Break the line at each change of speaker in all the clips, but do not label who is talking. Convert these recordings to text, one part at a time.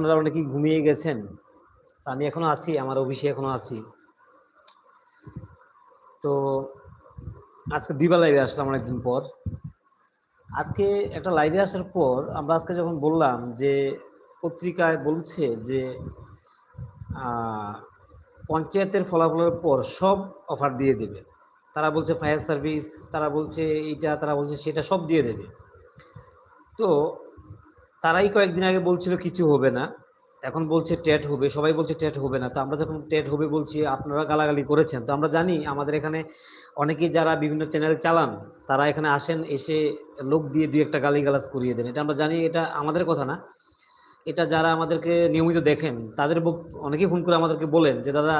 আপনারা অনেকেই ঘুমিয়ে গেছেন। আমি এখনও আছি, আমার অফিসে এখনও আছি। তো আজকে দুইবার লাইভে আসলাম অনেকদিন পর। আজকে একটা লাইভে আসার পর আমরা আজকে যখন বললাম যে, পত্রিকায় বলছে যে পঞ্চায়েতের ফলাফলের পর সব অফার দিয়ে দেবে। তারা বলছে ফায়ার সার্ভিস তারা বলছে এইটা, তারা বলছে সেটা সব দিয়ে দেবে। তো তারাই কয়েকদিন আগে বলছিল কিছু হবে না। এখন বলছে টেট হবে, সবাই বলছে টেট হবে না। তো আমরা যখন টেট হবে বলছি, আপনারা গালাগালি করেছেন। তো আমরা জানি আমাদের এখানে অনেকেই যারা বিভিন্ন চ্যানেল চালান, তারা এখানে আসেন, এসে লোক দিয়ে দুই একটা গালিগালাজ করিয়ে দেন। এটা আমরা জানি, এটা আমাদের কথা না। এটা যারা আমাদেরকে নিয়মিত দেখেন, তাদের অনেকেই ফোন করে আমাদেরকে বলেন যে, দাদা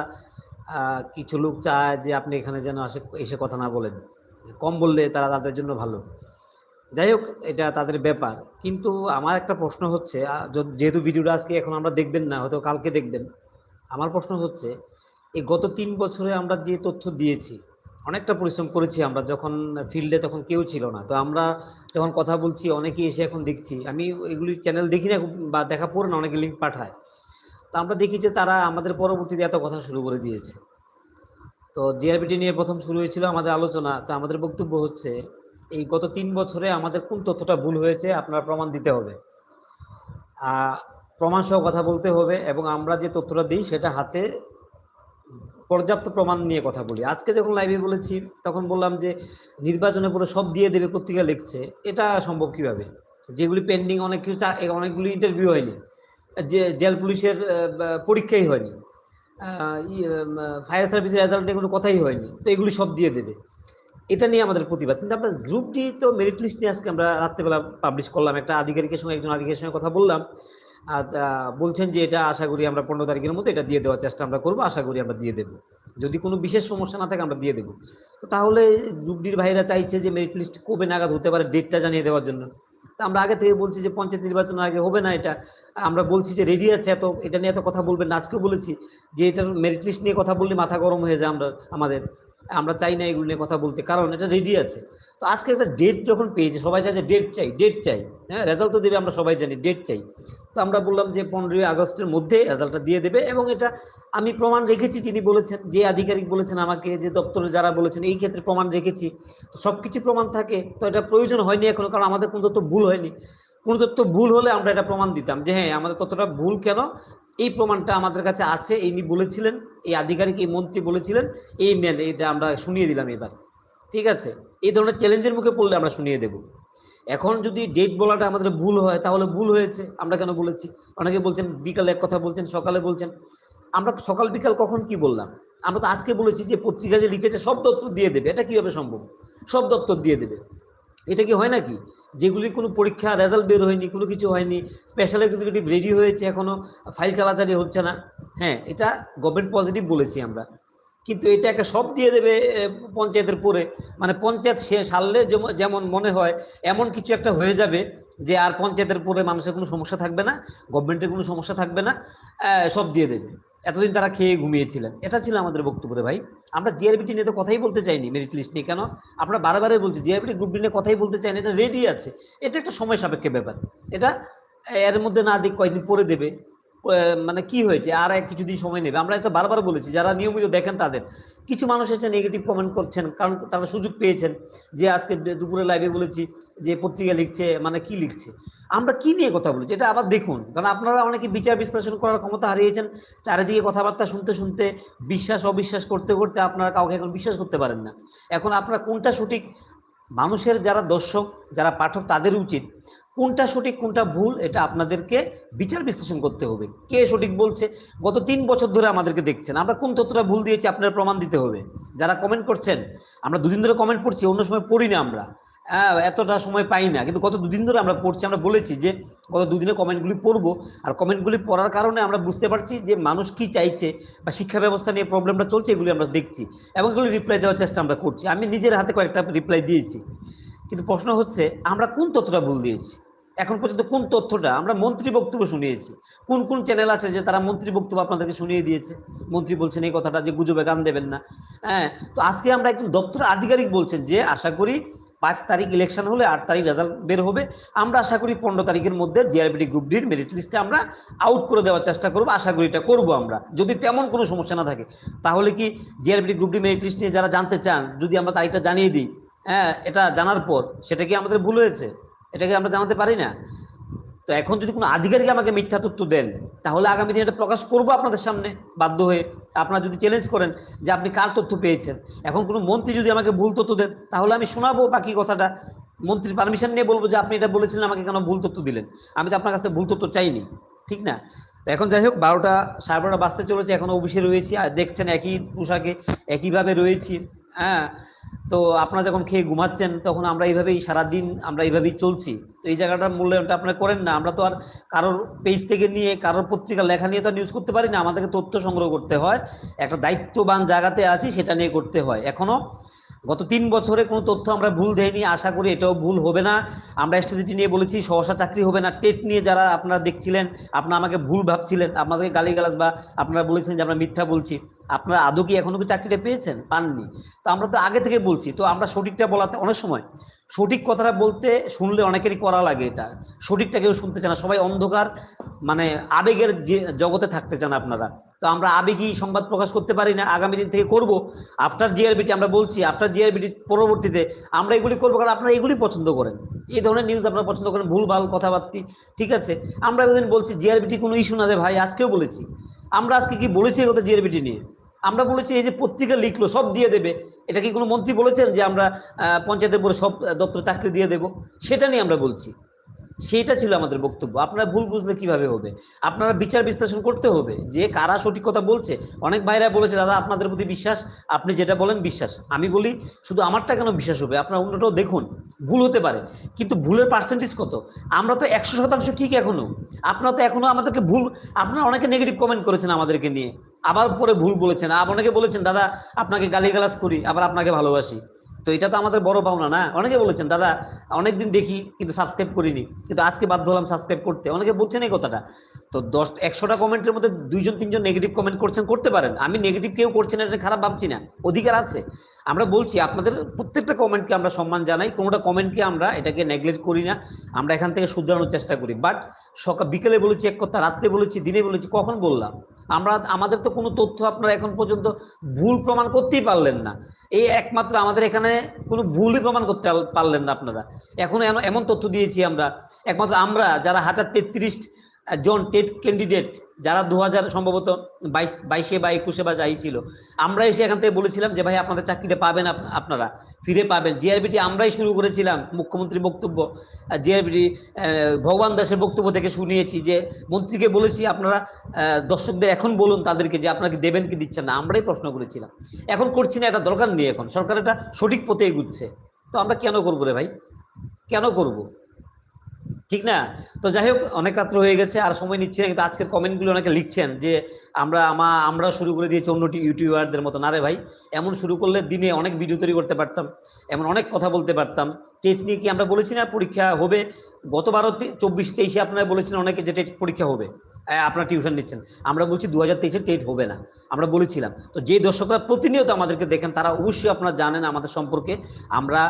কিছু লোক চায় যে, আপনি এখানে যেন আসে, এসে কথা না বলেন। কম বললে তারা তাদের জন্য ভালো। যাই হোক, এটা তাদের ব্যাপার। কিন্তু আমার একটা প্রশ্ন হচ্ছে যেহেতু ভিডিওটা আজকে এখন আমরা দেখবেন না, হয়তো কালকে দেখবেন। আমার প্রশ্ন হচ্ছে, এই গত তিন বছরে আমরা যে তথ্য দিয়েছি, অনেকটা পরিশ্রম করেছি আমরা যখন ফিল্ডে তখন কেউ ছিল না। তো আমরা যখন কথা বলছি, অনেকেই এসে এখন দেখছি। আমি এগুলি চ্যানেল দেখি না, বা দেখা পড়ে না, অনেকে লিঙ্ক পাঠায়। তো আমরা দেখি যে তারা আমাদের পরবর্তীতে এত কথা শুরু করে দিয়েছে। তো জিআরবিটি নিয়ে প্রথম শুরু হয়েছিল আমাদের আলোচনা। তো আমাদের বক্তব্য হচ্ছে এই গত তিন বছরে আমাদের কোন তথ্যটা ভুল হয়েছে আপনারা প্রমাণ দিতে হবে। প্রমাণ সহ কথা বলতে হবে এবং আমরা যে তথ্যটা দিই সেটা হাতে পর্যাপ্ত প্রমাণ নিয়ে কথা বলি। আজকে যখন লাইভে বলেছি, তখন বললাম যে নির্বাচনে পুরো সব দিয়ে দেবে, পত্রিকা লিখছে। এটা সম্ভব কীভাবে? যেগুলি পেন্ডিং অনেক কিছু অনেকগুলি ইন্টারভিউ হয়নি। যে জেল পুলিশের পরীক্ষাই হয়নি। ফায়ার সার্ভিসের রেজাল্টে কোনো কথাই হয়নি। তো এগুলি সব দিয়ে দেবে। এটা নিয়ে আমাদের প্রতিবাদ। কিন্তু আমরা গ্রুপ ডি তো মেরিট লিস্ট নিয়ে আজকে আমরা রাত্রেবেলা পাবলিশ করলাম। একটা আধিকারিকের সঙ্গে একজন আধিকারিকের সঙ্গে কথা বললাম। আর বলছেন যে এটা আশা করি আমরা পনেরো তারিখের মধ্যে এটা দিয়ে দেওয়ার চেষ্টা আমরা করব। আশা করি আমরা দিয়ে দেবো। যদি কোনো বিশেষ সমস্যা না থাকে আমরা দিয়ে দেবো। তো তাহলে গ্রুপ ডির ভাইরা চাইছে যে মেরিট লিস্ট কবে নাগাদ হতে পারে ডেটটা জানিয়ে দেওয়ার জন্য। তা আমরা আগে থেকে বলছি যে পঞ্চায়েত নির্বাচনের আগে হবে না এটা। আমরা বলছি যে রেডি আছে এত, এটা নিয়ে এত কথা বলবেন আজকেও বলেছি যে এটার মেরিট লিস্ট নিয়ে কথা বললে মাথা গরম হয়ে যায় আমরা, আমাদের। আমরা চাই না এগুলো নিয়ে কথা বলতে, কারণ এটা রেডি আছে। তো আজকে একটা ডেট যখন পেয়েছে, সবাই চাইছে ডেট চাই ডেট চাই। হ্যাঁ রেজাল্ট তো দেবে, আমরা সবাই জানি ডেট চাই। তো আমরা বললাম যে পনেরোই আগস্টের মধ্যে রেজাল্টটা দিয়ে দেবে এবং এটা আমি প্রমাণ রেখেছি, যিনি বলেছেন, যে আধিকারিক বলেছেন আমাকে, যে দপ্তরে যারা বলেছেন, এই ক্ষেত্রে প্রমাণ রেখেছি। তো সব কিছু প্রমাণ থাকে, তো এটা প্রয়োজন হয়নি এখনও, কারণ আমাদের কোনো তথ্য ভুল হয়নি। কোনো তথ্য ভুল হলে আমরা এটা প্রমাণ দিতাম যে হ্যাঁ আমাদের ততটা ভুল কেন? এই প্রমাণটা আমাদের কাছে আছে, ইনি বলেছিলেন, এই আধিকারিক, এই মন্ত্রী বলেছিলেন, এই নেন এটা আমরা শুনিয়ে দিলাম এবার। ঠিক আছে? এই ধরনের চ্যালেঞ্জের মুখে পড়লে আমরা শুনিয়ে দেব। এখন যদি ডেট বলাটা আমাদের ভুল হয়, তাহলে ভুল হয়েছে, আমরা কেন বলেছি? অনেকে বলছেন, বিকালে এক কথা বলছেন, সকালে বলছেন। আমরা সকাল বিকাল কখন কি বললাম? আমরা তো আজকে বলেছি যে পত্রিকা যে লিখেছে, সব দপ্তর দিয়ে দেবে। এটা কীভাবে সম্ভব? সব দপ্তর দিয়ে দেবে। এটা কি হয় নাকি? যেগুলি কোনো পরীক্ষা রেজাল্ট বের হয়নি, কোনো কিছু হয়নি স্পেশাল এক্সিকিউটিভ রেডি হয়েছে এখনও ফাইল চালাচালি হচ্ছে না। হ্যাঁ এটা গভর্নমেন্ট পজিটিভ বলেছি আমরা। কিন্তু এটাকে সব দিয়ে দেবে পঞ্চায়েতের পরে। মানে পঞ্চায়েত সে সারলে যেমন মনে হয়, এমন কিছু একটা হয়ে যাবে যে আর পঞ্চায়েতের পরে মানুষের কোনো সমস্যা থাকবে না গভর্নমেন্টের কোনো সমস্যা থাকবে না সব দিয়ে দেবে। এতদিন তারা খেয়ে ঘুমিয়েছিলেন। এটা ছিল আমাদের বক্তব্যে ভাই। আমরা জিআরবিটি নিয়ে তো কথাই বলতে চাইনি মেরিট লিস্ট নিয়ে। কেন? আমরা বারে বলছি জিআরবিটি গ্রুপ নিয়ে কথাই বলতে চাইনি, এটা রেডি আছে। এটা একটা সময় সাপেক্ষে ব্যাপার। এটা এর মধ্যে না দিক, কয়েকদিন পরে দেবে। মানে কি হয়েছে? আর কিছুদিন সময় নেবে। আমরা এটা বারবার বলেছি, যারা নিয়মিত দেখেন তাদের। কিছু মানুষ এসে নেগেটিভ কমেন্ট করছেন, কারণ তারা সুযোগ পেয়েছেন যে আজকে দুপুরে লাইভে বলেছি যে পত্রিকা লিখছে মানে কি লিখছে। আমরা কি নিয়ে কথা বলেছি? এটা আবার দেখুন, কারণ আপনারা অনেকে বিচার বিশ্লেষণ করার ক্ষমতা হারিয়েছেন, চারিদিকে কথাবার্তা শুনতে শুনতে, বিশ্বাস, অবিশ্বাস করতে করতে আপনারা কাউকে এখন বিশ্বাস করতে পারেন না। এখন আপনারা কোনটা সঠিক? মানুষের যারা দর্শক, যারা পাঠক, তাদের উচিত কোনটা সঠিক, কোনটা ভুল, এটা আপনাদেরকে বিচার বিশ্লেষণ করতে হবে। কে সঠিক বলছে? গত তিন বছর ধরে আমাদেরকে দেখছেন। আমরা কোন তথ্যটা ভুল দিয়েছি আপনার প্রমাণ দিতে হবে। যারা কমেন্ট করছেন, আমরা দুদিন ধরে কমেন্ট পড়ছি, অন্য সময় পড়ি না আমরা। এতটা সময় পাই না। কিন্তু গত দুদিন ধরে আমরা পড়ছি, আমরা বলেছি যে গত দুদিনে কমেন্টগুলি পড়ব। আর কমেন্টগুলি পড়ার কারণে আমরা বুঝতে পারছি যে মানুষ কি চাইছে বা শিক্ষা ব্যবস্থা নিয়ে প্রবলেমটা চলছে, এগুলি আমরা দেখছি। এবং এগুলি রিপ্লাই দেওয়ার চেষ্টা আমরা করছি। আমি নিজের হাতে কয়েকটা রিপ্লাই দিয়েছি। কিন্তু প্রশ্ন হচ্ছে, আমরা কোন তথ্যটা ভুল দিয়েছি? এখন পর্যন্ত কোন তথ্যটা? আমরা মন্ত্রী বক্তব্য শুনিয়েছি। কোন কোন চ্যানেল আছে যে তারা মন্ত্রী বক্তব্য আপনাদেরকে শুনিয়ে দিয়েছে? মন্ত্রী বলছেন এই কথাটা যে গুজবে গান দেবেন না। হ্যাঁ তো আজকে আমরা একজন দপ্তর আধিকারিক বলছেন যে, আশা করি পাঁচ তারিখ ইলেকশন হলে আট তারিখ রেজাল্ট বের হবে। আমরা আশা করি পনেরো তারিখের মধ্যে জিআরবিটি গ্রুপ ডির মেরিট লিস্টে আমরা আউট করে দেওয়ার চেষ্টা করব। আশা করি এটা করব আমরা। যদি তেমন কোনো সমস্যা না থাকে, তাহলে কি GRBT group D merit list নিয়ে যারা জানতে চান, যদি আমরা তারিখটা জানিয়ে দিই হ্যাঁ এটা জানার পর সেটা কি আমাদের ভুল হয়েছে? এটাকে আমরা জানাতে পারি না। তো এখন যদি কোনো আধিকারিক আমাকে মিথ্যা তথ্য দেন, তাহলে আগামী দিনে এটা প্রকাশ করব আপনাদের সামনে বাধ্য হয়ে। আপনারা যদি চ্যালেঞ্জ করেন যে আপনি কার তথ্য পেয়েছেন, এখন কোনো মন্ত্রী যদি আমাকে ভুল তথ্য দেন, তাহলে আমি শোনাবো বাকি কথাটা। মন্ত্রীর পারমিশন নিয়ে বলব যে আপনি এটা বলেছিলেন, আমাকে কেন ভুল তথ্য দিলেন? আমি তো আপনার কাছে ভুল তথ্য চাইনি, ঠিক না? তো এখন যাই হোক, বারোটা, সাড়ে বারোটা বাজতে চলেছে এখনও অফিসে রয়েছি, আর দেখছেন একই পোশাকে, একইভাবে রয়েছি হ্যাঁ। তো আপনারা যখন খেয়ে ঘুমাচ্ছেন, তখন আমরা এইভাবেই সারাদিন আমরা এইভাবেই চলছি। তো এই জায়গাটার মূল্যায়নটা আপনারা করেন না। আমরা তো আর কারোর পেজ থেকে নিয়ে, কারোর পত্রিকা লেখা নিয়ে তো নিউজ করতে পারি না। আমাদেরকে তথ্য সংগ্রহ করতে হয়। একটা দায়িত্ববান জায়গাতে আছি, সেটা নিয়ে করতে হয়। এখনও গত তিন বছরে কোনো তথ্য আমরা ভুল দেয়নি আশা করি এটাও ভুল হবে না। আমরা এসটিজিটি নিয়ে বলেছি, সহসা চাকরি হবে না। টেট নিয়ে যারা আপনারা দেখছিলেন, আপনারা আমাকে ভুল ভাবছিলেন, আপনাদেরকে গালিগালাজ বা আপনারা বলেছেন যে আমরা মিথ্যা বলছি, আপনারা আদৌ কি এখনও কি চাকরিটা পেয়েছেন? পাননি। তো আমরা তো আগে থেকে বলছি, তো আমরা সঠিকটা বলাতে অনেক সময়, সঠিক কথাটা বলতে শুনলে অনেকেরই করা লাগে এটা। সঠিকটা কেউ শুনতে চায় না, সবাই অন্ধকার মানে আবেগের যে জগতে থাকতে চান আপনারা। তো আমরা আবেগী সংবাদ প্রকাশ করতে পারি না, আগামী দিন থেকে করব। আফটার জিআরবিটি আমরা বলছি আফটার জিআরবিটি পরবর্তীতে আমরা এগুলি করব কারণ আপনারা এগুলি পছন্দ করেন। এই ধরনের নিউজ আপনারা পছন্দ করেন, ভুলভাল কথাবার্তি, ঠিক আছে? আমরা এতদিন বলছি জিআরবিটি কোনো ইস্যু না রে ভাই, আজকেও বলেছি। আমরা আজকে কি বলেছি কথা জিআরবিটি নিয়ে? আমরা বলেছি এই যে পত্রিকা লিখলো, সব দিয়ে দেবে। এটা কি কোনো মন্ত্রী বলেছেন যে আমরা পঞ্চায়েতের পরে সব দপ্তর চাকরি দিয়ে দেব? সেটা নিয়ে আমরা বলছি। সেটা ছিল আমাদের বক্তব্য। আপনারা ভুল বুঝলে কীভাবে হবে? আপনারা বিচার বিশ্লেষণ করতে হবে যে কারা সঠিক কথা বলছে। অনেক ভাইরা বলেছে, দাদা, আপনাদের প্রতি বিশ্বাস, আপনি যেটা বলেন বিশ্বাস। আমি বলি, শুধু আমারটা কেন বিশ্বাস হবে? আপনার অন্যটাও দেখুন। ভুল হতে পারে। কিন্তু ভুলের পার্সেন্টেজ কত? আমরা তো একশো শতাংশ ঠিক এখনও। আপনারা তো এখনও আমাদেরকে ভুল, আপনারা অনেকে নেগেটিভ কমেন্ট করেছেন আমাদেরকে নিয়ে। আবার পরে ভুল বলেছেন। অনেকে বলেছেন, দাদা, আপনাকে গালিগালাজ করি, আবার আপনাকে ভালোবাসি। তো এটা তো আমাদের বড় পাওনা না? অনেকে বলেছেন, দাদা, অনেকদিন দেখি, কিন্তু সাবস্ক্রাইব করিনি। কিন্তু আজকে বাধ্য হলাম সাবস্ক্রাইব করতে। অনেকে বলছেন এই কথাটা। তো দশ, একশোটা কমেন্টের মধ্যে দুইজন, তিনজন নেগেটিভ কমেন্ট করছেন, করতে পারেন। আমি নেগেটিভ কেউ করছেন এটা খারাপ ভাবছি না। অধিকার আছে। আমরা বলছি, আপনাদের প্রত্যেকটা কমেন্টকে আমরা সম্মান জানাই, কোনোটা কমেন্টকে আমরা এটাকে নেগলেক্ট করি না, আমরা এখান থেকে শুধরানোর চেষ্টা করি। বাট সকাল, বিকেলে বলেছি, এক কথা, রাত্রে বলেছি, দিনে বলেছি, কখন বললাম? আমরা, আমাদের তো কোনো তথ্য আপনারা এখন পর্যন্ত ভুল প্রমাণ করতেই পারলেন না। এই একমাত্র আমাদের এখানে কোনো ভুলই প্রমাণ করতে পার- পারলেন না আপনারা। এখনও এমন তথ্য দিয়েছি আমরা। একমাত্র আমরা, যারা হাজার তেত্রিশ জন টেট ক্যান্ডিডেট যারা দু হাজার সম্ভবত বাইশ, বাইশে বা একুশে বা যাই ছিল। আমরা এসে এখান থেকে বলেছিলাম যে, ভাই, আপনাদের চাকরিটা পাবেন আপনারা, ফিরে পাবেন। জিআরবিটি আমরাই শুরু করেছিলাম মুখ্যমন্ত্রীর বক্তব্য। জিআরবিটি ভগবান দাসের বক্তব্য থেকে শুনিয়েছি যে, মন্ত্রীকে বলেছি, আপনারা দর্শকদের এখন বলুন তাদেরকে যে আপনাকে দেবেন কি দিচ্ছেন না? আমরাই প্রশ্ন করেছিলাম। এখন করছি না, এটা দরকার নেই এখন। সরকার এটা সঠিক পথে এগুচ্ছে। তো আমরা কেন করব রে ভাই? কেন করব? ঠিক না? তো যাই হোক, অনেক রাত্র হয়ে গেছে, আর সময় নিচ্ছে কিন্তু আজকের কমেন্টগুলো অনেকে লিখছেন যে, আমরা, আমা আমরা শুরু করে দিয়েছি অন্যটি ইউটিউবারদের মতো। না রে ভাই, এমন শুরু করলে দিনে অনেক ভিডিও তৈরি করতে পারতাম, এমন অনেক কথা বলতে পারতাম। টেট নিয়ে কি আমরা বলেছি না পরীক্ষা হবে? গত বারো চব্বিশ তেইশে আপনারা বলেছেন অনেকে যে টেট পরীক্ষা হবে। আপনারা টিউশন নিচ্ছেন। আমরা বলছি দু হাজার তেইশে টেট হবে না। আমরা বলেছিলাম। তো যে দর্শকরা প্রতিনিয়ত আমাদেরকে দেখেন, তারা অবশ্যই আপনারা জানেন আমাদের সম্পর্কে। আমরা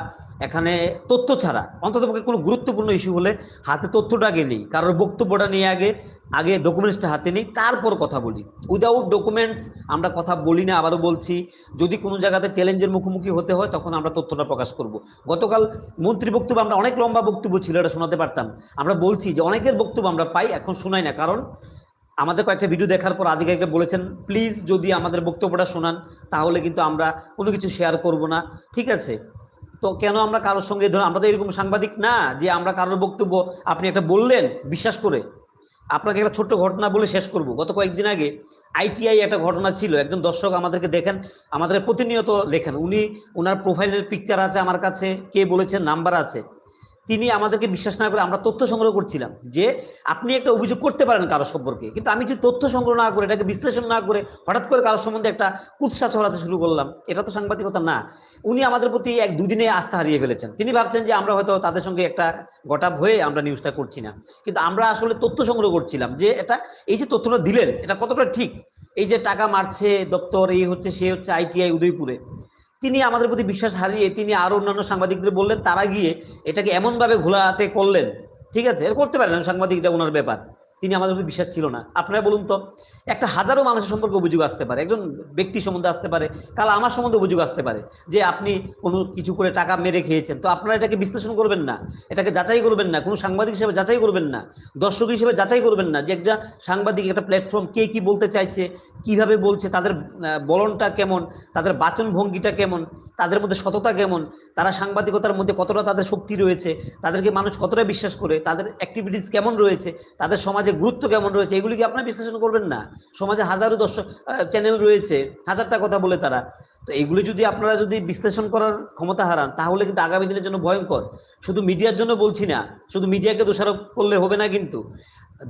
এখানে তথ্য ছাড়া, অন্ততপক্ষে কোনো গুরুত্বপূর্ণ ইস্যু হলে হাতে তথ্যটা আগে নেই। কারোর বক্তব্যটা নিয়ে আগে আগে ডকুমেন্টসটা হাতে নিই, তারপর কথা বলি। উইদাউট ডকুমেন্টস আমরা কথা বলি না, আবারও বলছি, যদি কোনো জায়গাতে চ্যালেঞ্জের মুখোমুখি হতে হয়, তখন আমরা তথ্যটা প্রকাশ করব। গতকাল মন্ত্রী বক্তব্য, আমরা অনেক লম্বা বক্তব্য ছিল, এটা শোনাতে পারতাম। আমরা বলছি যে অনেকের বক্তব্য আমরা পাই, এখন শোনাই না, কারণ আমাদের কয়েকটা ভিডিও দেখার পর আধিকারিকরা বলেছেন প্লিজ যদি আমাদের বক্তব্যটা শোনান, তাহলে কিন্তু আমরা কোনো কিছু শেয়ার করব না। ঠিক আছে? তো কেন আমরা কারোর সঙ্গে ধরুন, আমরা তো এরকম সাংবাদিক না, যে আমরা কারোর বক্তব্য আপনি একটা বললেন, বিশ্বাস করে। আপনাকে একটা ছোট্ট ঘটনা বলে শেষ করব। গত কয়েকদিন আগে আইটিআই একটা ঘটনা ছিল। একজন দর্শক আমাদেরকে দেখেন, আমাদের প্রতিনিয়ত লেখেন। উনি ওনার প্রোফাইলের পিকচার আছে আমার কাছে, কে বলেছেন নাম্বার আছে। তিনি আমাদেরকে বিশ্বাস না করে আমরা তথ্য সংগ্রহ করছিলাম যে আপনি একটা অভিযোগ করতে পারেন কারও সম্পর্কে। কিন্তু আমি যে তথ্য সংগ্রহ না করে, এটাকে বিশ্লেষণ না করে হঠাৎ করে কারোর সম্বন্ধে একটা কুৎসা ছড়াতে শুরু করলাম, এটা তো সাংবাদিকতা না। উনি আমাদের প্রতি এক দুদিনে আস্থা হারিয়ে ফেলেছেন। তিনি ভাবছেন যে আমরা হয়তো তাদের সঙ্গে একটা গটাপ হয়ে আমরা নিউজটা করছি না। কিন্তু আমরা আসলে তথ্য সংগ্রহ করছিলাম যে এটা, এই যে তথ্যটা দিলেন, এটা কতটা ঠিক? এই যে টাকা মারছে দপ্তর, এই হচ্ছে, সে হচ্ছে আইটিআই উদয়পুরে। তিনি আমাদের প্রতি বিশ্বাস হারিয়ে তিনি আরও অন্যান্য সাংবাদিকদের বললেন, তারা গিয়ে এটাকে এমনভাবে ঘোলাতে করলেন। ঠিক আছে? করতে পারেন সাংবাদিকটা ওনার ব্যাপার। তিনি আমাদের প্রতি বিশ্বাস ছিল না। আপনারা বলুন তো, একটা হাজারো মানুষের সম্পর্কে অভিযোগ আসতে পারে, একজন ব্যক্তি সম্বন্ধে আসতে পারে, কাল আমার সম্বন্ধে অভিযোগ আসতে পারে যে আপনি কোনো কিছু করে টাকা মেরে খেয়েছেন। তো আপনারা এটাকে বিশ্লেষণ করবেন না, এটাকে যাচাই করবেন না, কোনো সাংবাদিক হিসেবে যাচাই করবেন না, দর্শক হিসেবে যাচাই করবেন না যে একটা সাংবাদিক, একটা প্ল্যাটফর্ম কে কি বলতে চাইছে, কীভাবে বলছে, তাদের বলনটা কেমন, তাদের বাচন ভঙ্গিটা কেমন, তাদের মধ্যে সততা কেমন, তারা সাংবাদিকতার মধ্যে কতটা তাদের শক্তি রয়েছে, তাদেরকে মানুষ কতটা বিশ্বাস করে, তাদের অ্যাক্টিভিটিস কেমন রয়েছে, তাদের সমাজে গুরুত্ব কেমন রয়েছে, এগুলি কি আপনারা বিশ্লেষণ করবেন না? সমাজে হাজারো দর্শক চ্যানেল রয়েছে, হাজারটা কথা বলে তারা। তো এগুলি যদি আপনারা যদি বিশ্লেষণ করার ক্ষমতা হারান, তাহলে কিন্তু আগামী দিনের জন্য ভয়ঙ্কর। শুধু মিডিয়ার জন্য বলছি না, শুধু মিডিয়াকে দোষারোপ করলে হবে না কিন্তু।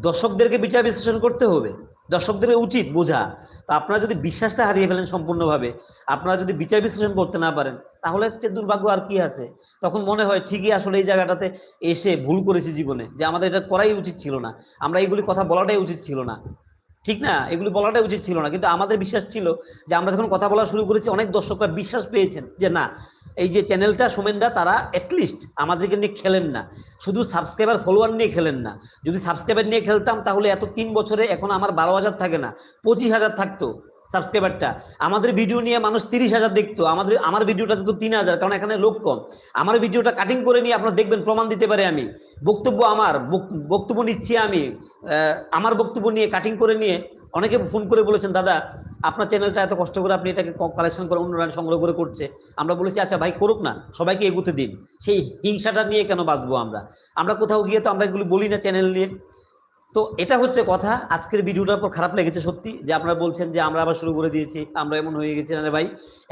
দর্শকদেরকে বিচার বিশ্লেষণ করতে হবে। দর্শকদের উচিত বোঝা। তো আপনারা যদি বিশ্বাসটা হারিয়ে ফেলেন সম্পূর্ণভাবে, আপনারা যদি বিচার বিশ্লেষণ করতে না পারেন, তাহলে দুর্ভাগ্য আর কি আছে? তখন মনে হয় ঠিকই আসলে এই জায়গাটাতে এসে ভুল করেছি জীবনে, যে আমাদের এটা করাই উচিত ছিল না। আমরা এইগুলি কথা বলাটাই উচিত ছিল না। ঠিক না? এগুলি বলাটা উচিত ছিল না। কিন্তু আমাদের বিশ্বাস ছিল যে আমরা যখন কথা বলা শুরু করেছি, অনেক দর্শকরা বিশ্বাস পেয়েছেন যে না, এই যে চ্যানেলটা সোমেনদা তারা অ্যাটলিস্ট আমাদেরকে নিয়ে খেলেন না। শুধু সাবস্ক্রাইবার ফলোয়ার নিয়ে খেলেন না। যদি সাবস্ক্রাইবার নিয়ে খেলতাম, তাহলে এত তিন বছরে এখন আমার বারো হাজার থাকে না, পঁচিশ হাজার থাকতো। সাবস্ক্রাইবারটা। আমাদের ভিডিও নিয়ে মানুষ তিরিশ হাজার দেখতো, আমাদের, আমার ভিডিওটা তো তিন হাজার, কারণ এখানে লোক কম। আমার ভিডিওটা কাটিং করে নিয়ে আপনারা দেখবেন, প্রমাণ দিতে পারে আমি। বক্তব্য আমার বক্তব্য নিচ্ছি আমি। আমার বক্তব্য নিয়ে কাটিং করে নিয়ে অনেকে ফোন করে বলেছেন, দাদা, আপনার চ্যানেলটা এত কষ্ট করে আপনি এটাকে কালেকশন করে অন্যরা সংগ্রহ করে করছে। আমরা বলেছি আচ্ছা ভাই, করুক না, সবাইকে এগুতে দিন। সেই হিংসাটা নিয়ে কেন বাঁচবো আমরা? আমরা কোথাও গিয়ে তো আমরা এগুলো বলি না চ্যানেল নিয়ে। তো এটা হচ্ছে কথা। আজকের ভিডিওটার পর খারাপ লেগেছে সত্যি, যে আপনারা বলছেন যে আমরা আবার শুরু করে দিয়েছি, আমরা এমন হয়ে গেছি, না রে ভাই।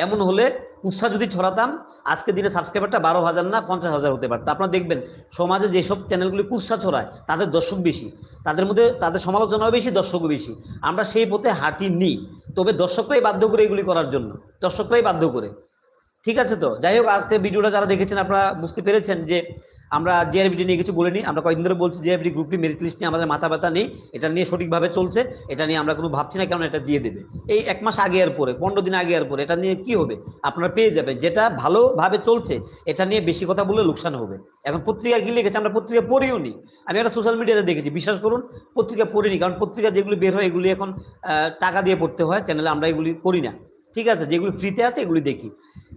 এমন হলে উৎসাহ যদি ছড়াতাম, আজকের দিনে সাবস্ক্রাইবারটা বারো হাজার না পঞ্চাশ হাজার হতে পারতো। আপনারা দেখবেন, সমাজে যেসব চ্যানেলগুলি কুৎসা ছড়ায়, তাদের দর্শক বেশি। তাদের মধ্যে তাদের সমালোচনাও বেশি, দর্শকও বেশি। আমরা সেই পথে হাঁটি নিই তবে দর্শকরাই বাধ্য করে এগুলি করার জন্য। দর্শকরাই বাধ্য করে। ঠিক আছে তো? যাই হোক আজকে ভিডিওটা যারা দেখেছেন, আপনারা বুঝতে পেরেছেন যে আমরা জিআরবিটি নিয়ে কিছু বলিনি, আমরা কয়েকদিন ধরে বলছি জিআরবিটি গ্রুপটি মেরিট লিস্ট নিয়ে আমাদের মাথা ব্যথা নেই, এটা নিয়ে সঠিকভাবে চলছে, এটা নিয়ে আমরা কোনো ভাবছি না কারণ এটা দিয়ে দেবে। এই এক মাস আগে আর পরে, পনেরো দিন আগে আর পরে, এটা নিয়ে কি হবে? আপনারা পেয়ে যাবেন, যেটা ভালোভাবে চলছে, এটা নিয়ে বেশি কথা বললে লোকসান হবে। এখন পত্রিকা কি লিখেছে, আমরা পত্রিকা পড়িও নি। আমি একটা সোশ্যাল মিডিয়াতে দেখেছি, বিশ্বাস করুন, পত্রিকা পড়িনি, কারণ পত্রিকা যেগুলি বের হয়, এগুলি এখন টাকা দিয়ে পড়তে হয় চ্যানেলে আমরা এগুলি করি না। ঠিক আছে? যেগুলি ফ্রিতে আছে, এগুলি দেখি।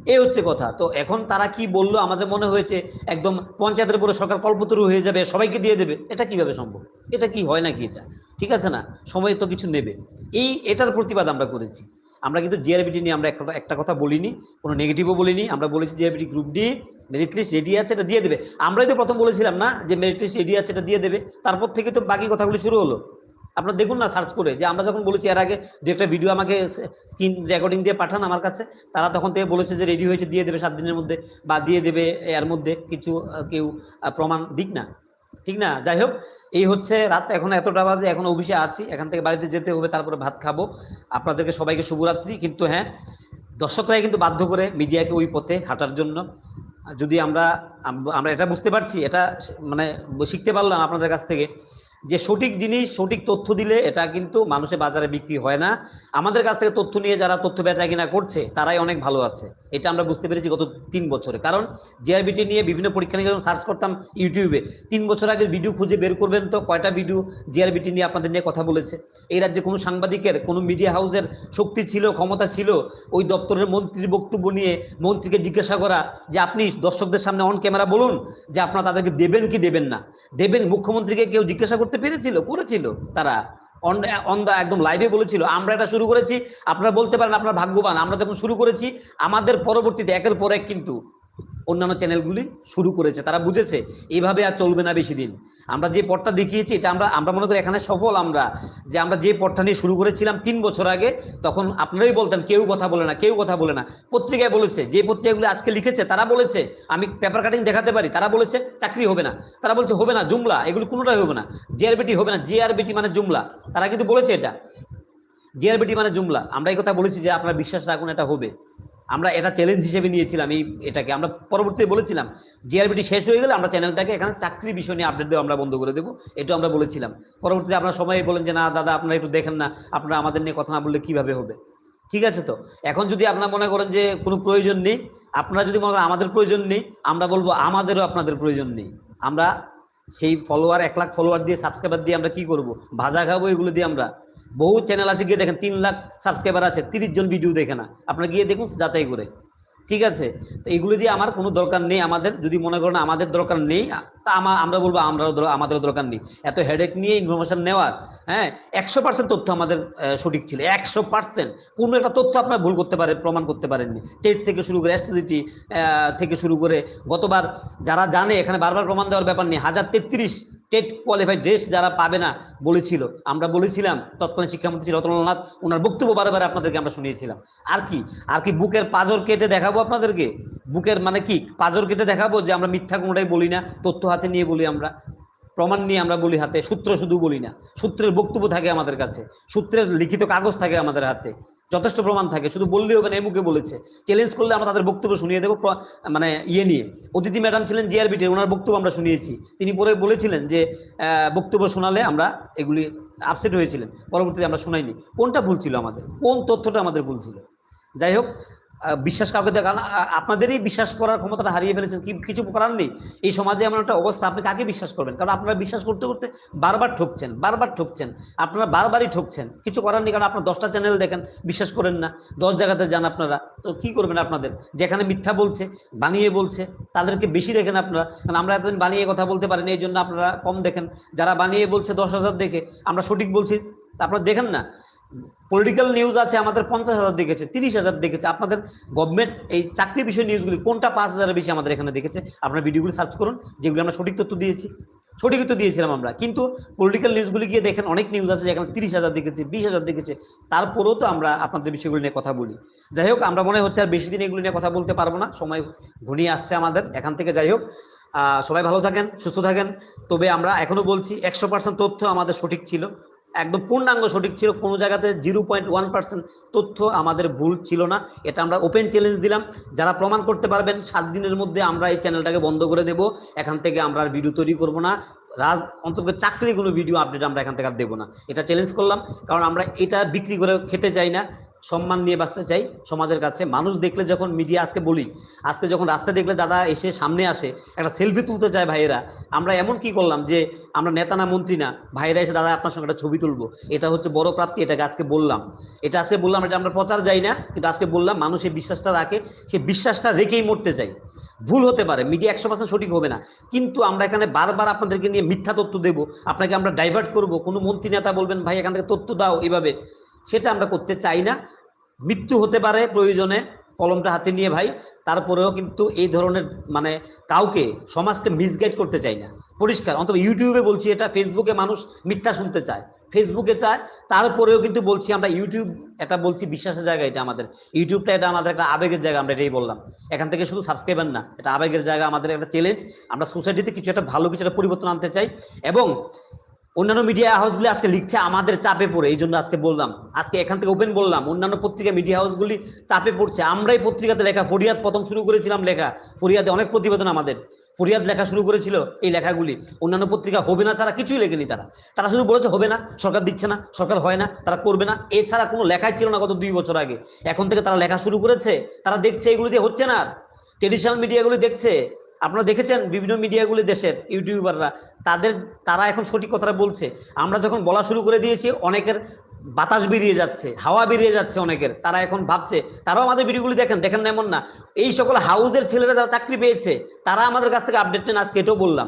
এই হচ্ছে কথা। তো এখন তারা কি বলল? আমাদের মনে হয়েছে একদম পঞ্চায়েতের উপরে সরকার কল্পতরু হয়ে যাবে, সবাইকে দিয়ে দেবে। এটা কীভাবে সম্ভব? এটা কি হয় নাকি এটা? ঠিক আছে না? সময় তো কিছু নেবে। এই, এটার প্রতিবাদ আমরা করেছি। আমরা কিন্তু জিআরবিটি নিয়ে আমরা একটা একটা কথা বলিনি, কোনো নেগেটিভও বলিনি। আমরা বলেছি GRBT group D merit list ready আছে, এটা দিয়ে দেবে। আমরাই তো প্রথম বলেছিলাম না যে মেরিট লিস্ট রেডি আছে, এটা দিয়ে দেবে। তারপর থেকে তো বাকি কথাগুলি শুরু হলো। আপনারা দেখুন না সার্চ করে। যে আমরা যখন বলেছি, এর আগে দু একটা ভিডিও আমাকে স্ক্রিন রেকর্ডিং দিয়ে পাঠান আমার কাছে, তারা তখন থেকে বলেছে যে রেডি হয়েছে, দিয়ে দেবে সাত দিনের মধ্যে বা দিয়ে দেবে এর মধ্যে কিছু কেউ প্রমাণ দিক না। ঠিক না? যাই হোক, এই হচ্ছে রাত, এখন এতটা বাজে, এখন অফিসে আছি, এখান থেকে বাড়িতে যেতে হবে, তারপরে ভাত খাব। আপনাদেরকে সবাইকে শুভরাত্রি, কিন্তু হ্যাঁ দর্শকরাই কিন্তু বাধ্য করে মিডিয়াকে ওই পথে হাঁটার জন্য। যদি আমরা আমরা এটা বুঝতে পারছি, এটা মানে শিখতে পারলাম আপনাদের কাছ থেকে। যে সঠিক জিনিস, সঠিক তথ্য দিলে এটা কিন্তু মানুষের বাজারে বিক্রি হয় না। আমাদের কাছ থেকে তথ্য নিয়ে যারা তথ্য বেচা কিনা করছে, তারাই অনেক ভালো আছে। এটা আমরা বুঝতে পেরেছি গত তিন বছরে। কারণ জিআরবিটি নিয়ে বিভিন্ন পরীক্ষা নিয়ে যখন সার্চ করতাম ইউটিউবে তিন বছর আগের ভিডিও খুঁজে বের করবেন তো কয়টা ভিডিও জিআরবিটি নিয়ে আপনাদের নিয়ে কথা বলেছে। এই রাজ্যে কোনো সাংবাদিকের, কোনো মিডিয়া হাউসের শক্তি ছিল, ক্ষমতা ছিল, ওই দপ্তরের মন্ত্রীর বক্তব্য নিয়ে মন্ত্রীকে জিজ্ঞাসা করা যে আপনি দর্শকদের সামনে অন ক্যামেরা বলুন যে আপনারা তাদেরকে দেবেন কি দেবেন না? দেবেন, মুখ্যমন্ত্রীকে কেউ জিজ্ঞাসা পেরেছিল, করেছিল। তারা অন অন দা একদম লাইভে বলেছিল, আমরা এটা শুরু করেছি, আপনারা বলতে পারেন আপনার ভাগ্যবান, আমরা যখন শুরু করেছি, আমাদের পরবর্তীতে একের পর এক কিন্তু অন্যান্য চ্যানেলগুলি শুরু করেছে, তারা বুঝেছে এইভাবে আর চলবে না বেশি দিন। আমরা যে পথটা দেখিয়েছি, এটা আমরা আমরা মনে করি এখানে সফল আমরা। যে আমরা যে পথটা নিয়ে শুরু করেছিলাম তিন বছর আগে, তখন আপনারাই বলতেন, কেউ কথা বলে না, কেউ কথা বলে না। পত্রিকায় বলেছে, যে পত্রিকাগুলি আজকে লিখেছে, তারা বলেছে, আমি পেপার কাটিং দেখাতে পারি, তারা বলেছে, চাকরি হবে না। তারা বলছে, হবে না, জুমলা, এগুলো কোনোটাই হবে না। জিআরবিটি হবে না জিআরবিটি মানে জুমলা। তারা কিন্তু বলেছে এটা। জিআরবিটি মানে জুমলা। আমরা এই কথা বলেছি যে আপনারা বিশ্বাস রাখুন, এটা হবে। আমরা এটা চ্যালেঞ্জ হিসেবে নিয়েছিলাম, এই এটাকে। আমরা পরবর্তীতে বলেছিলাম জিআরবিটি শেষ হয়ে গেলে আমরা চ্যানেলটাকে এখানে চাকরি বিষয় নিয়ে আপডেট দেওয়া আমরা বন্ধ করে দেবো। এটা আমরা বলেছিলাম। পরবর্তীতে আপনারা সময় বলেন যে, না দাদা, আপনারা একটু দেখেন না, আপনারা আমাদের নিয়ে কথা না বললে কীভাবে হবে? ঠিক আছে তো? এখন যদি আপনারা মনে করেন যে, কোনো প্রয়োজন নেই, আপনারা যদি মনে করেন আমাদের প্রয়োজন নেই, আমরা বলব আমাদেরও আপনাদের প্রয়োজন নেই। আমরা সেই ফলোয়ার এক লাখ ফলোয়ার দিয়ে সাবস্ক্রাইবার দিয়ে আমরা কি করব? ভাজা খাব এগুলো দিয়ে আমরা। বহু চ্যানেল আছে, গিয়ে দেখেন তিন লাখ সাবস্ক্রাইবার আছে, তিরিশ জন ভিডিও দেখে না। আপনারা গিয়ে দেখুন যাচাই করে। ঠিক আছে? তো এগুলো দিয়ে আমার কোনো দরকার নেই আমাদের, যদি মনে করেন আমাদের দরকার নেই তা আমা আমরা বলব আমরা আমাদের দরকার নেই। এত হেডেক নিয়ে ইনফরমেশন নেওয়ার হ্যাঁ? একশো পার্সেন্ট তথ্য আমাদের সঠিক ছিল। একশো পার্সেন্ট কোনো একটা তথ্য আপনার ভুল করতে পারে প্রমাণ করতে পারেননি। টেট থেকে শুরু করে এসটিজিটি থেকে শুরু করে গতবার যারা জানে, এখানে বারবার প্রমাণ দেওয়ার ব্যাপার নেই। হাজার তেত্রিশ টেট কোয়ালিফাইড ড্রেস যারা পাবে না বলেছিল, আমরা বলেছিলাম তৎকালীন শিক্ষামন্ত্রী রতনলাল ওনার বক্তব্য বারে বারে আপনাদেরকে আমরা শুনিয়েছিলাম। আর কি? আর কি বুকের পাজর কেটে দেখাবো আপনাদেরকে? বুকের মানে কি? পাজর কেটে দেখাবো যে আমরা মিথ্যা কোনোটাই বলি না, তথ্য হাতে নিয়ে বলি আমরা, প্রমাণ নিয়ে আমরা বলি হাতে, সূত্র শুধু বলি না, সূত্রের বক্তব্য থাকে আমাদের কাছে, সূত্রের লিখিত কাগজ থাকে আমাদের হাতে, যথেষ্ট প্রমাণ থাকে, শুধু বললেই হবে না মুখে বলেছে চ্যালেঞ্জ করলে আমরা তাদের বক্তব্য শুনিয়ে দেবো মানে ইয়ে নিয়ে, অতিথি ম্যাডাম ছিলেন জিআরবিটির ওনার বক্তব্য আমরা শুনিয়েছি, তিনি পরে বলেছিলেন যে বক্তব্য শোনালে আমরা এগুলি আপসেট হয়েছিলেন, পরবর্তীতে আমরা শোনাইনি, কোনটা ভুল ছিল আমাদের, কোন তথ্যটা আমাদের ভুল ছিল, যাই হোক বিশ্বাস কাউকে দেখা না আ- আপনাদেরই বিশ্বাস করার ক্ষমতাটা হারিয়ে ফেলেছেন। কি কিছু করার নেই। এই সমাজে এমন একটা অবস্থা, আপনি কাকে বিশ্বাস করবেন? কারণ আপনারা বিশ্বাস করতে করতে বারবার ঠকছেন বারবার ঠকছেন। আপনারা বারবারই ঠকছেন। কিছু করার নেই, কারণ আপনার দশটা চ্যানেল দেখেন, বিশ্বাস করেন না। দশ জায়গাতে যান আপনারা। তো কি করবেন আপনাদের? যেখানে মিথ্যা বলছে, বানিয়ে বলছে, তাদেরকে বেশি দেখেন আপনারা। কারণ আমরা এতদিন বানিয়ে কথা বলতে পারিনি, এই জন্য আপনারা কম দেখেন। যারা বানিয়ে বলছে দশ হাজার দেখে, আমরা সঠিক বলছি আপনারা দেখেন না। পলিটিক্যাল নিউজ আছে, আমাদের পঞ্চাশ হাজার দেখেছে, তিরিশ হাজার দেখেছে। আপনাদের গভর্নমেন্ট এই চাকরি বিষয় নিউজগুলি কোনটা পাঁচ হাজারের বেশি আমাদের এখানে দেখেছে, আপনার ভিডিওগুলি সার্চ করুন, যেগুলি আমরা সঠিক তথ্য দিয়েছি। সঠিক তথ্য দিয়েছিলাম আমরা, কিন্তু পলিটিক্যাল নিউজগুলি গিয়ে দেখেন, অনেক নিউজ আছে, যেখানে তিরিশ হাজার দেখেছে, বিশ হাজার দেখেছে। তারপরেও তো আমরা আপনাদের বিষয়গুলি নিয়ে কথা বলি। যাই হোক, আমরা মনে হচ্ছে আর বেশি দিন এগুলি নিয়ে কথা বলতে পারব না, সময় ঘনিয়ে আসছে আমাদের এখান থেকে, যাই হোক। সবাই ভালো থাকেন, সুস্থ থাকেন। তবে আমরা এখনও বলছি, একশো পার্সেন্ট তথ্য আমাদের সঠিক ছিল। একদম পূর্ণাঙ্গ সঠিক ছিল, কোনো জায়গাতে জিরো পয়েন্ট ওয়ান পার্সেন্ট তথ্য আমাদের ভুল ছিল না। এটা আমরা ওপেন চ্যালেঞ্জ দিলাম। যারা প্রমাণ করতে পারবেন, সাত দিনের মধ্যে আমরা এই চ্যানেলটাকে বন্ধ করে দেব। এখান থেকে আমরা আর ভিডিও তৈরি করব না। রাজ, অন্তত চাকরি কোনো ভিডিও আপডেট আমরা এখান থেকে আর দেবো না। এটা চ্যালেঞ্জ করলাম, কারণ আমরা এটা বিক্রি করে খেতে চাই না। সম্মান নিয়ে বাঁচতে চাই সমাজের কাছে। মানুষ দেখলে যখন মিডিয়া আজকে বলি, আজকে যখন রাস্তায় দেখলে দাদা এসে সামনে আসে, একটা সেলফি তুলতে চায় ভাইয়েরা, আমরা এমন কি করলাম যে, আমরা নেতা না, মন্ত্রী না, ভাইয়েরা এসে দাদা আপনার সঙ্গে একটা ছবি তুলবো। এটা হচ্ছে বড় প্রাপ্তি এটাকে আজকে বললাম। এটা আজকে বললাম, এটা আমরা প্রচার যাই না, কিন্তু আজকে বললাম, মানুষ এই বিশ্বাসটা রাখে, সে বিশ্বাসটা রেখেই মরতে চাই। ভুল হতে পারে মিডিয়া একশো পার্সেন্ট সঠিক হবে না। কিন্তু আমরা এখানে বারবার আপনাদেরকে নিয়ে মিথ্যা তথ্য দেবো, আপনাকে আমরা ডাইভার্ট করব, কোনো মন্ত্রী নেতা বলবেন, ভাই, এখান থেকে তথ্য দাও। এভাবে সেটা আমরা করতে চাই না। মৃত্যু হতে পারে প্রয়োজনে, কলমটা হাতে নিয়ে ভাই। তারপরেও কিন্তু এই ধরনের মানে কাউকে, সমাজকে মিসগাইড করতে চাই না। পরিষ্কার, অন্তত ইউটিউবে বলছি এটা, ফেসবুকে মানুষ মিথ্যা শুনতে চায়। ফেসবুকে চায়, তারপরেও কিন্তু বলছি আমরা ইউটিউব এটা বলছি বিশ্বাসের জায়গা এটা আমাদের। ইউটিউবটা এটা আমাদের একটা আবেগের জায়গা, আমরা এটাই বললাম। এখান থেকে শুধু সাবস্ক্রাইবার না, এটা আবেগের জায়গা, আমাদের একটা চ্যালেঞ্জ আমরা সোসাইটিতে কিছু একটা ভালো, কিছু একটা পরিবর্তন আনতে চাই। এবং অন্যান্য মিডিয়া হাউসগুলি আজকে লিখছে আমাদের চাপে পড়ে, এই জন্য আজকে বললাম। আজকে এখান থেকে ওপেন বললাম, অন্যান্য পত্রিকা মিডিয়া হাউসগুলি চাপে পড়ছে। আমরাই পত্রিকাতে লেখা, ফরিয়াদ প্রথম শুরু করেছিলাম লেখা। ফরিয়াদে অনেক প্রতিবেদন আমাদের। ফরিয়াদ লেখা শুরু করেছিল এই লেখাগুলি। অন্যান্য পত্রিকা হবে না ছাড়া কিছুই লেখেনি তারা। তারা শুধু বলেছে হবে না, সরকার দিচ্ছে না, সরকার হয় না, তারা করবে না। এছাড়া কোনো লেখাই ছিল না গত দুই বছর আগে। এখন থেকে তারা লেখা শুরু করেছে, তারা দেখছে এগুলি দিয়ে হচ্ছে না আর। ট্রেডিশনাল মিডিয়াগুলি দেখছে আপনারা দেখেছেন বিভিন্ন মিডিয়াগুলি দেশের ইউটিউবাররা, তাদের, তারা এখন সঠিক কথাটা বলছে। আমরা যখন বলা শুরু করে দিয়েছি, অনেকের বাতাস বেরিয়ে যাচ্ছে, হাওয়া বেরিয়ে যাচ্ছে অনেকের। তারা এখন ভাবছে, তারাও আমাদের ভিডিওগুলি দেখেন দেখেন না এমন না। এই সকল হাউজের ছেলেরা যারা চাকরি পেয়েছে, তারা আমাদের কাছ থেকে আপডেট নেন, আজকে এটাও বললাম।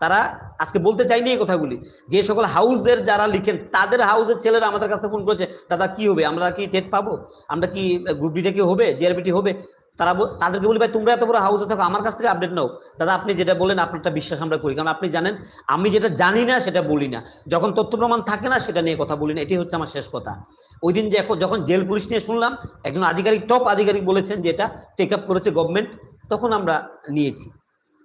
তারা আজকে বলতে চাইনি এই কথাগুলি। যে সকল হাউসের যারা লিখেন, তাদের হাউসের ছেলেরা আমাদের কাছে ফোন করেছে, দাদা, কি হবে? আমরা কি টেট পাবো? আমরা কি গ্রুপ ডিটা কি হবে? জিআরবিটি হবে? তারা তাদেরকে বলি, ভাই, তোমরা এত বড় হাউসে থাকো, আমার কাছ থেকে আপডেট নাও। দাদা, আপনি যেটা বলেন আপনারটা বিশ্বাস আমরা করি। কারণ আপনি জানেন, আমি যেটা জানি না, সেটা বলি না। যখন তথ্য প্রমাণ থাকে না, সেটা নিয়ে কথা বলি না। এটি হচ্ছে আমার শেষ কথা। ওই দিন যে এখন, যখন জেল পুলিশ নিয়ে শুনলাম, একজন আধিকারিক টপ আধিকারিক বলেছেন যে এটা টেক আপ করেছে গভর্নমেন্ট তখন আমরা নিয়েছি।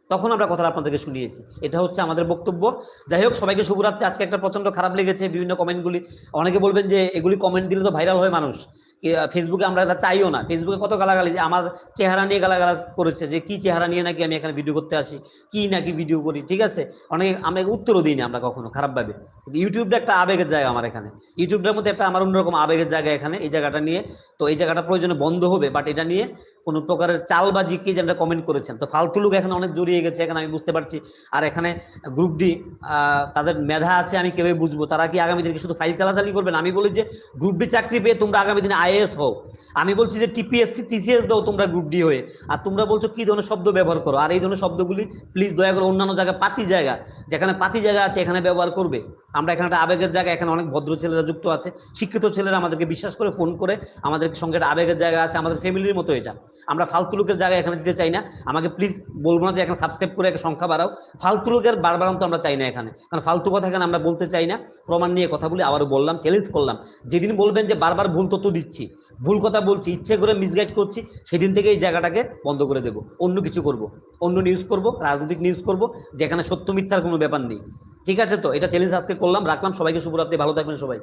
তখন আমরা কথাটা আপনাদেরকে শুনিয়েছি। এটা হচ্ছে আমাদের বক্তব্য। যাই হোক, সবাইকে শুভরাত্রি। আজকে একটা প্রচণ্ড খারাপ লেগেছে বিভিন্ন কমেন্টগুলি অনেকে বলবেন যে, এগুলি কমেন্ট দিলে তো ভাইরাল হয় মানুষ। ফেসবুকে আমরা এটা চাইও না। ফেসবুকে কত গালাগালি, যে আমার চেহারা নিয়ে গালাগালা করেছে, যে কি চেহারা নিয়ে নাকি আমি এখানে ভিডিও করতে আসি, কি নাকি ভিডিও করি, ঠিক আছে? অনেকে, আমরা উত্তরও দিই না আমরা কখনো খারাপভাবে ইউটিউবটা একটা আবেগের জায়গা আমার এখানে। ইউটিউবটার মধ্যে একটা আমার অন্যরকম আবেগের জায়গা এখানে, এই জায়গাটা নিয়ে। তো এই জায়গাটা প্রয়োজনে বন্ধ হবে বাট এটা নিয়ে কোনো প্রকারের চালবাজি কি যেটা কমেন্ট করেছেন। তো ফালতু লোক এখানে অনেক জড়িয়ে গেছে, এখানে আমি বুঝতে পারছি। আর এখানে গ্রুপ ডি তাদের মেধা আছে, আমি কেউই বুঝব? তারা কি আগামী দিনে শুধু ফাইল চালাচালি করবেন আমি বলি যে গ্রুপ ডি চাকরি পেয়ে তোমরা আগামী দিনে আইএস হও। আমি বলছি যে টিপিএসসি টিসিএস দাও তোমরা গ্রুপ ডি হয়ে। আর তোমরা বলছো কি ধরনের শব্দ ব্যবহার করো? আর এই ধরনের শব্দগুলি প্লিজ দয়া করে অন্যান্য জায়গায় পাতি জায়গা। যেখানে পাতি জায়গা আছে, এখানে ব্যবহার করবে। আমরা এখানে একটা আবেগের জায়গা, এখানে অনেক ভদ্র ছেলেরা যুক্ত আছে। শিক্ষিত ছেলেরা আমাদেরকে বিশ্বাস করে ফোন করে আমাদের সঙ্গে একটা আবেগের জায়গা আছে, আমাদের ফ্যামিলির মতো এটা। আমরা ফালতু লোকের জায়গা এখানে দিতে চাই না। আমাকে প্লিজ বলব না যে এখানে সাবস্ক্রাইব করে একটা সংখ্যা বাড়াও। ফালতু লোকের বারবারান্ত আমরা চাই না এখানে। কারণ ফালতু কথা এখানে আমরা বলতে চাই না। প্রমাণ নিয়ে কথা বলি, আবারও বললাম চ্যালেঞ্জ করলাম। যেদিন বলবেন যে বারবার ভুল তথ্য দিচ্ছি, ভুল কথা বলছি, ইচ্ছে করে মিসগাইড করছি, সেদিন থেকে এই জায়গাটাকে বন্ধ করে দেবো। অন্য কিছু করব। অন্য নিউজ করব, রাজনৈতিক নিউজ করব, যেখানে সত্য মিথ্যার কোনো ব্যাপার নেই। ঠিক আছে তো? এটা চ্যালেঞ্জ আজকে করলাম রাখলাম সবাইকে শুভরাত্রি ভালো থাকবেন সবাই।